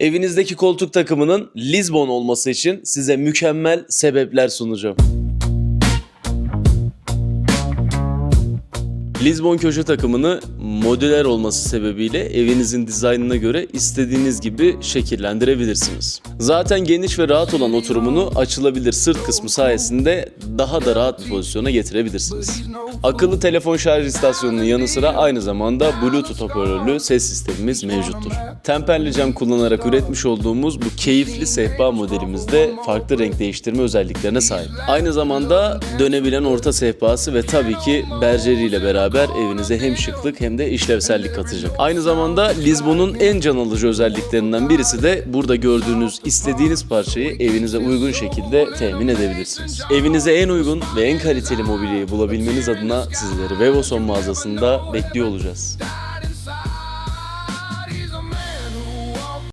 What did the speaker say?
Evinizdeki koltuk takımının Lisbon olması için size mükemmel sebepler sunacağım. Lisbon köşe takımını modüler olması sebebiyle evinizin dizaynına göre istediğiniz gibi şekillendirebilirsiniz. Zaten geniş ve rahat olan oturumunu açılabilir sırt kısmı sayesinde daha da rahat bir pozisyona getirebilirsiniz. Akıllı telefon şarj istasyonunun yanı sıra aynı zamanda Bluetooth hoparlörlü ses sistemimiz mevcuttur. Temperli cam kullanarak üretmiş olduğumuz bu keyifli sehpa modelimizde farklı renk değiştirme özelliklerine sahip. Aynı zamanda dönebilen orta sehpası ve tabii ki berjeriyle beraber evinize hem şıklık hem de işlevsellik katacak. Aynı zamanda Lisbon'un en can alıcı özelliklerinden birisi de burada gördüğünüz istediğiniz parçayı evinize uygun şekilde temin edebilirsiniz. Evinize en uygun ve en kaliteli mobilyayı bulabilmeniz adına sizleri Vevoson mağazasında bekliyor olacağız.